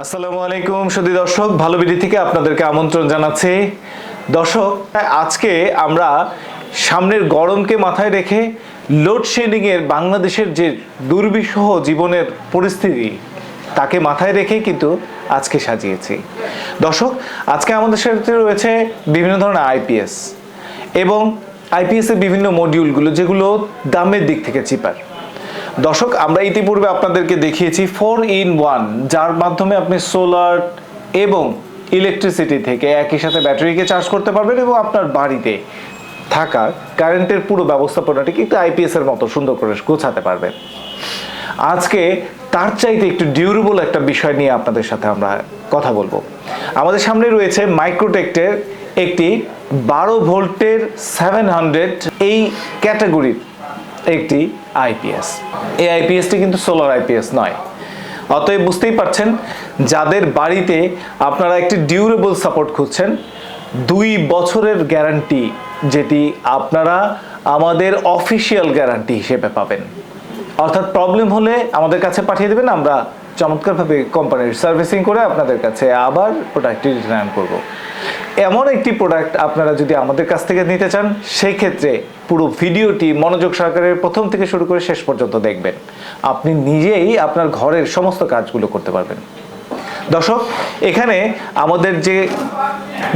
আসসালামু আলাইকুম সুদী দর্শক, ভালো বিডি থেকে আপনাদেরকে আমন্ত্রণ জানাচ্ছি। দর্শক, আজকে আমরা সামনের গরমকে মাথায় রেখে লোডশেডিং এর বাংলাদেশের যে দুর্বিষহ জীবনের পরিস্থিতি, তাকে মাথায় রেখে কিন্তু আজকে সাজিয়েছি। দর্শক, আজকে আমাদের সাথে রয়েছে বিভিন্ন ধরনের আইপিএস এবং আইপিএস এর বিভিন্ন মডিউলগুলো যেগুলো দামের দিক থেকে চিপার দর্শক, আমরা ইতিপূর্বে আপনাদেরকে দেখিয়েছি ফোর ইন ওয়ান যার মাধ্যমে আপনি সোলার এবং ইলেকট্রিসিটি থেকে একই সাথে ব্যাটারিকে চার্জ করতে পারবেন এবং আপনার বাড়িতে থাকা কারেন্টের পুরো ব্যবস্থাপনাটিকে একটু আইপিএস এর মতো সুন্দর করে গোছাতে পারবেন। আজকে তার চাইতে একটু ডিউরেবল একটা বিষয় নিয়ে আপনাদের সাথে আমরা কথা বলব। আমাদের সামনে রয়েছে মাইক্রোটেক্টের একটি বারো ভোল্টের সেভেন হান্ড্রেড এই ক্যাটাগরির একটি আইপিএস এই আইপিএসটি কিন্তু সোলার আইপিএস নয়। অতএব বুঝতেই পারছেন, যাদের বাড়িতে আপনারা একটি ডিউরেবল সাপোর্ট খুঁজছেন, দুই বছরের গ্যারান্টি যেটি আপনারা আমাদের অফিসিয়াল গ্যারান্টি হিসেবে পাবেন। অর্থাৎ প্রবলেম হলে আমাদের কাছে পাঠিয়ে দেবেন, আমরা চমৎকারভাবে কোম্পানির সার্ভিসিং করে আপনাদের কাছে আবার প্রোডাক্টটি রিটার্ন করব। এমন একটি প্রোডাক্ট আপনারা যদি আমাদের কাছ থেকে নিতে চান সেই ক্ষেত্রে পুরো ভিডিওটি মনোযোগ সহকারে প্রথম থেকে শুরু করে শেষ পর্যন্ত দেখবেন। আপনি নিজেই আপনার ঘরের সমস্ত কাজগুলো করতে পারবেন। দর্শক, এখানে আমাদের যে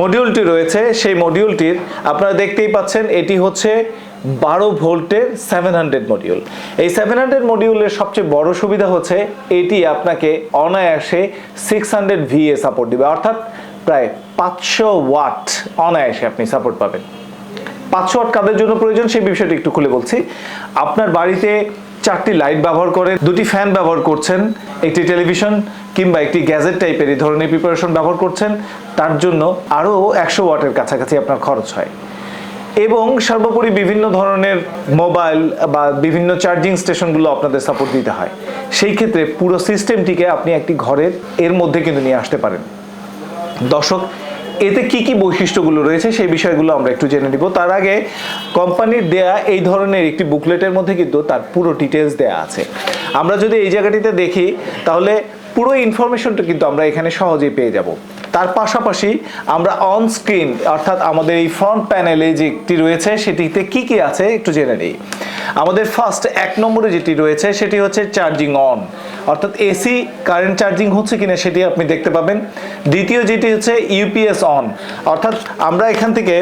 মডিউলটি রয়েছে, সেই মডিউলটির আপনারা দেখতেই পাচ্ছেন, এটি হচ্ছে বারো ভোল্টের সেভেন হান্ড্রেড মডিউল এই সেভেন হান্ড্রেড মডিউলের সবচেয়ে বড় সুবিধা হচ্ছে এটি আপনাকে অনায়াসে সিক্স হান্ড্রেড ভিএ সাপোর্ট দিবে। অর্থাৎ প্রায় পাঁচশো ওয়াট অনায়াসে আপনি সাপোর্ট পাবেন। পাঁচশো ওয়াট কাদের জন্য প্রয়োজন, সেই বিষয়টি একটু খুলে বলছি। আপনার বাড়িতে চারটি লাইট ব্যবহার করে দুটি ফ্যান ব্যবহার করছেন, একটি টেলিভিশন কিংবা একটি গ্যাজেট টাইপের এই ধরনের প্রিপারেশন ব্যবহার করছেন, তার জন্য আরও একশো ওয়াটের কাছাকাছি আপনার খরচ হয়। এবং সর্বোপরি বিভিন্ন ধরনের মোবাইল বা বিভিন্ন চার্জিং স্টেশনগুলো আপনাদের সাপোর্ট দিতে হয়। সেই ক্ষেত্রে পুরো সিস্টেমটিকে আপনি একটি ঘরের, এর মধ্যে কিন্তু নিয়ে আসতে পারেন। দর্শক, এতে কি কি বৈশিষ্ট্যগুলো রয়েছে সেই বিষয়গুলো আমরা একটু জেনে নিব। তার আগে কোম্পানির দেয়া এই ধরনের একটি বুকলেটের মধ্যে কিন্তু তার পুরো ডিটেলস দেয়া আছে। আমরা যদি এই জায়গাটিতে দেখি, তাহলে পুরো ইনফরমেশনটা কিন্তু আমরা এখানে সহজেই পেয়ে যাব। তার পাশাপাশি আমরা অন স্ক্রিন অর্থাৎ আমাদের এই ফ্রন্ট প্যানেলে যেটি রয়েছে, সেটিতে কি কি আছে একটু জেনে নিই। আমাদের ফার্স্ট এক নম্বরে যেটি রয়েছে, সেটি হচ্ছে চার্জিং অন অর্থাৎ এসি কারেন্ট চার্জিং হচ্ছে কিনা সেটি আপনি দেখতে পাবেন। দ্বিতীয় যেটি হচ্ছে ইউপিএস অন অর্থাৎ আমরা এখান থেকে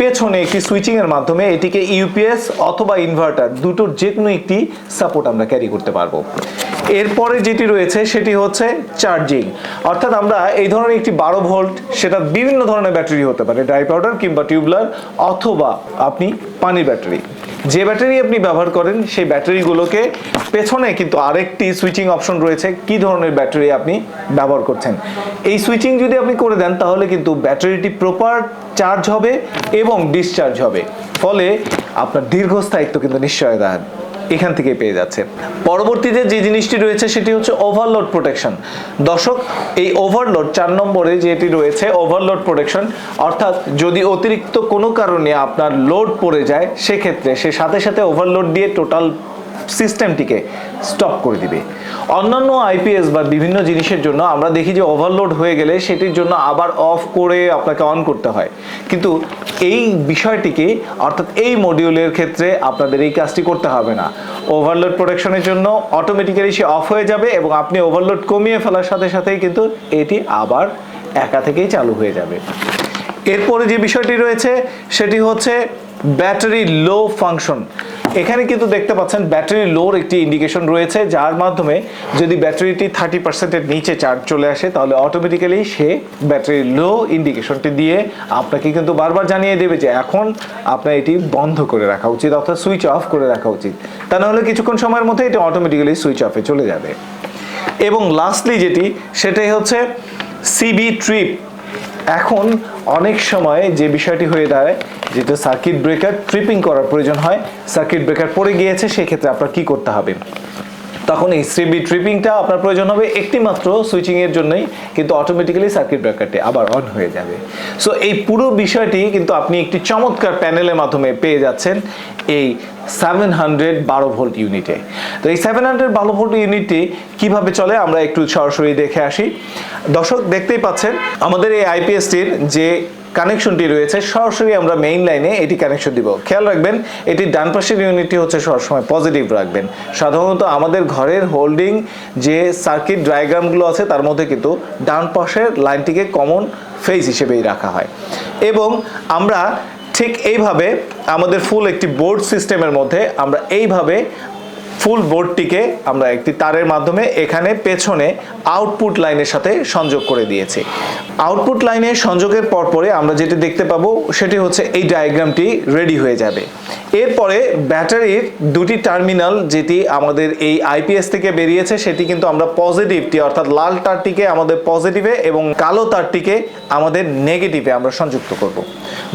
পেছনে একটি সুইচিংয়ের মাধ্যমে এটিকে ইউপিএস অথবা ইনভার্টার দুটোর যে কোনো একটি সাপোর্ট আমরা ক্যারি করতে পারব। এরপরে যেটি রয়েছে সেটি হচ্ছে চার্জিং। অর্থাৎ আমরা এই ধরনের একটি বারো ভোল্ট, সেটা বিভিন্ন ধরনের ব্যাটারি হতে পারে, ড্রাই পাউডার কিংবা টিউবলার অথবা আপনি পানির ব্যাটারি। যে ব্যাটারি আপনি ব্যবহার করেন, সেই ব্যাটারিগুলোকে পেছনে কিন্তু আরেকটি সুইচিং অপশন রয়েছে, কি ধরনের ব্যাটারি আপনি ব্যবহার করছেন। এই সুইচিং যদি আপনি করে দেন, তাহলে কিন্তু ব্যাটারিটি প্রপার চার্জ হবে এবং ডিসচার্জ হবে। ফলে আপনার দীর্ঘস্থায়িত্ব কিন্তু নিশ্চয়তা এখান থেকে পেয়ে যাচ্ছে। পরবর্তীতে যে জিনিসটি রয়েছে সেটি হচ্ছে ওভারলোড প্রোটেকশন দর্শক, এই ওভারলোড চার নম্বরে যেটি রয়েছে ওভারলোড প্রোটেকশন অর্থাৎ যদি অতিরিক্ত কোনো কারণে আপনার লোড পড়ে যায়, সেক্ষেত্রে সে সাথে সাথে ওভারলোড দিয়ে টোটাল সিস্টেমটিকে স্টপ করে দিবে। অন্যান্য আইপিএস বা বিভিন্ন জিনিসের জন্য আমরা দেখি যে ওভারলোড হয়ে গেলে সেটির জন্য আবার অফ করে আপনাকে অন করতে হয়। কিন্তু এই বিষয়টিকে, অর্থাৎ এই মডিউলের ক্ষেত্রে আপনাদের এই কাজটি করতে হবে না। ওভারলোড প্রোটেকশনের জন্য অটোমেটিক্যালি সে অফ হয়ে যাবে এবং আপনি ওভারলোড কমিয়ে ফেলার সাথে সাথেই কিন্তু এটি আবার একা থেকেই চালু হয়ে যাবে। এরপরে যে বিষয়টি রয়েছে, সেটি হচ্ছে ব্যাটারি লো ফাংশন এখানে কিন্তু দেখতে পাচ্ছেন ব্যাটারি লোর একটি ইন্ডিকেশন রয়েছে, যার মাধ্যমে যদি ব্যাটারিটি থার্টি পার্সেন্টের নিচে চার্জ চলে আসে, তাহলে অটোমেটিক্যালি সে ব্যাটারি লো ইন্ডিকেশনটি দিয়ে আপনাকে কিন্তু বারবার জানিয়ে দেবে যে এখন আপনার এটি বন্ধ করে রাখা উচিত, অর্থাৎ সুইচ অফ করে রাখা উচিত। তা নাহলে কিছুক্ষণ সময়ের মধ্যে এটি অটোমেটিক্যালি সুইচ অফে চলে যাবে। এবং লাস্টলি যেটি, সেটাই হচ্ছে সিবি ট্রিপ এখন অনেক সময় যে বিষয়টি হয়ে দাঁড়ায় যেটা সার্কিট ব্রেকার ট্রিপিং করার প্রয়োজন হয় সার্কিট ব্রেকার পড়ে গিয়েছে, সেক্ষেত্রে আপনার কি করতে হবে? তখন এই সিবি ট্রিপিংটা আপনার প্রয়োজন হবে একটি মাত্র সুইচিং এর জন্যই, কিন্তু অটোমেটিক্যালি সার্কিট ব্রেকারটি আবার অন হয়ে যাবে। সো এই পুরো বিষয়টি কিন্তু আপনি একটি চমৎকার প্যানেলের মাধ্যমে পেয়ে যাচ্ছেন এই সেভেন হান্ড্রেড বারো ভোল্ট ইউনিটে তো এই সেভেন হান্ড্রেড বারো ভোল্ট ইউনিটটি কীভাবে চলে, আমরা একটু সরাসরি দেখে আসি। দর্শক, দেখতেই পাচ্ছেন, আমাদের এই আইপিএসটির যে কানেকশনটি রয়েছে। সরাসরি আমরা মেইন লাইনে এটি কানেকশন দিব। খেয়াল রাখবেন, এটি ডান পাশের ইউনিটটি হচ্ছে সবসময় পজিটিভ রাখবেন। সাধারণত আমাদের ঘরের হোল্ডিং যে সার্কিট ডায়াগ্রামগুলো আছে, তার মধ্যে কিন্তু ডান পাশের লাইনটিকে কমন ফেজ হিসেবেই রাখা হয়। এবং আমরা ঠিক এইভাবে আমাদের ফুল একটি বোর্ড সিস্টেমের মধ্যে আমরা এইভাবে ফুল বোর্ডটিকে আমরা একটি তারের মাধ্যমে এখানে পেছনে আউটপুট লাইনের সাথে সংযোগ করে দিয়েছি। আউটপুট লাইনে সংযোগের পরপরে আমরা যেটি দেখতে পাবো, সেটি হচ্ছে এই ডায়াগ্রামটি রেডি হয়ে যাবে। এরপরে ব্যাটারির দুটি টার্মিনাল যেটি আমাদের এই আইপিএস থেকে বেরিয়েছে, সেটি কিন্তু আমরা পজিটিভটি অর্থাৎ লাল তারটিকে আমাদের পজিটিভে এবং কালো তারটিকে আমাদের নেগেটিভে আমরা সংযুক্ত করব।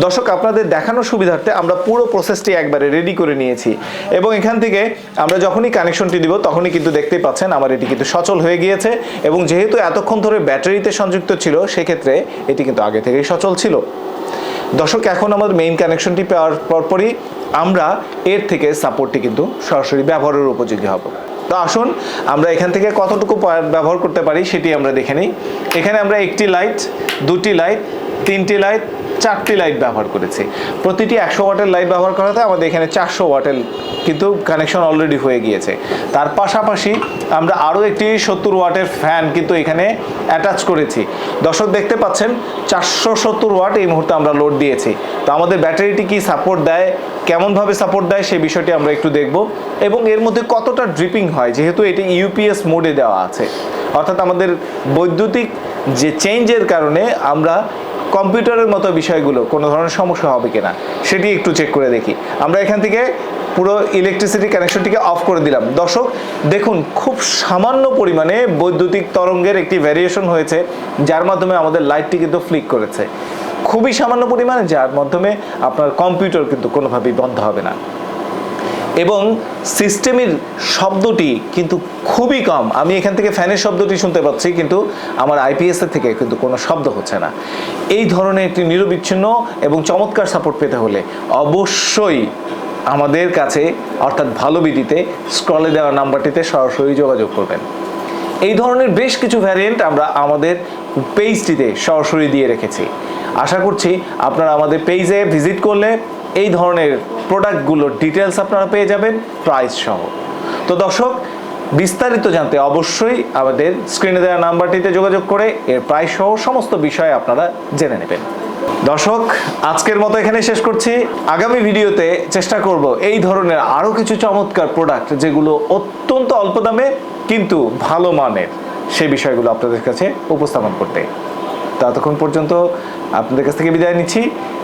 দর্শক, আপনাদের দেখানোর সুবিধার্থে আমরা পুরো প্রসেসটি একবারে রেডি করে নিয়েছি এবং এখান থেকে আমরা যখনই কানেকশনটি দিব, তখনই কিন্তু দেখতেই পাচ্ছেন আমার এটি কিন্তু সচল হয়ে গিয়েছে এবং যেহেতু এতক্ষণ ধরে ব্যাটারিতে সংযুক্ত ছিল, সেক্ষেত্রে এটি কিন্তু আগে থেকেই সচল ছিল। দর্শক, এখন আমাদের মেইন কানেকশনটি পাওয়ার পরপরই আমরা এর থেকে সাপোর্টটি কিন্তু সরাসরি ব্যবহারের উপযোগী হব। তো আসুন, আমরা এখান থেকে কতটুকু ব্যবহার করতে পারি সেটি আমরা দেখে নিই। এখানে আমরা একটি লাইট দুটি লাইট তিনটি লাইট চারটি লাইট ব্যবহার করেছি। প্রতিটি একশো ওয়াটের লাইট ব্যবহার করাতে আমাদের এখানে চারশো ওয়াটের কিন্তু কানেকশন অলরেডি হয়ে গিয়েছে। তার পাশাপাশি আমরা আরও একটি সত্তর ওয়াটের ফ্যান কিন্তু এখানে অ্যাটাচ করেছি। দর্শক দেখতে পাচ্ছেন, চারশো সত্তর ওয়াট এই মুহূর্তে আমরা লোড দিয়েছি। তো আমাদের ব্যাটারিটি কি সাপোর্ট দেয় কেমনভাবে সাপোর্ট দেয় সেই বিষয়টি আমরা একটু দেখব। এবং এর মধ্যে কতটা ড্রিপিং হয়, যেহেতু এটি ইউপিএস মোডে দেওয়া আছে। অর্থাৎ আমাদের বৈদ্যুতিক যে চেঞ্জের কারণে আমরা কম্পিউটারের মতো বিষয়গুলো কোনো ধরনের সমস্যা হবে কিনা, সেটি একটু চেক করে দেখি। আমরা এখান থেকে পুরো ইলেকট্রিসিটি কানেকশনটিকে অফ করে দিলাম। দর্শক, দেখুন, খুব সামান্য পরিমাণে বৈদ্যুতিক তরঙ্গের একটি ভ্যারিয়েশন হয়েছে, যার মাধ্যমে আমাদের লাইটটি কিন্তু ফ্লিক করেছে। খুবই সামান্য পরিমাণে, যার মাধ্যমে আপনার কম্পিউটার কিন্তু কোনোভাবেই বন্ধ হবে না। এবং সিস্টেমের শব্দটি কিন্তু খুবই কম। আমি এখান থেকে ফ্যানের শব্দটি শুনতে পাচ্ছি, কিন্তু আমার আইপিএস এর থেকে কিন্তু কোনো শব্দ হচ্ছে না। এই ধরনের একটি নিরবিচ্ছিন্ন এবং চমৎকার সাপোর্ট পেতে হলে অবশ্যই আমাদের কাছে, অর্থাৎ ভালো বিডিতে স্ক্রলে দেওয়া নাম্বারটিতে সরাসরি যোগাযোগ করবেন। এই ধরনের বেশ কিছু ভ্যারিয়েন্ট আমরা আমাদের পেজটিতে সরাসরি দিয়ে রেখেছি। আশা করছি আপনারা আমাদের পেজে ভিজিট করলে এই ধরনের প্রোডাক্টগুলোর ডিটেলস আপনারা পেয়ে যাবেন, প্রাইস সহ। তো দর্শক, বিস্তারিত জানতে অবশ্যই আমাদের স্ক্রিনে দেওয়া নাম্বারটিতে যোগাযোগ করে এর প্রাইস সহ সমস্ত বিষয় আপনারা জেনে নেবেন। দর্শক, আজকের মতো এখানে শেষ করছি। আগামী ভিডিওতে চেষ্টা করব এই ধরনের আরও কিছু চমৎকার প্রোডাক্ট যেগুলো অত্যন্ত অল্প দামে কিন্তু ভালো মানের সেই বিষয়গুলো আপনাদের কাছে উপস্থাপন করতে। ততক্ষণ পর্যন্ত আপনাদের কাছ থেকে বিদায় নিচ্ছি।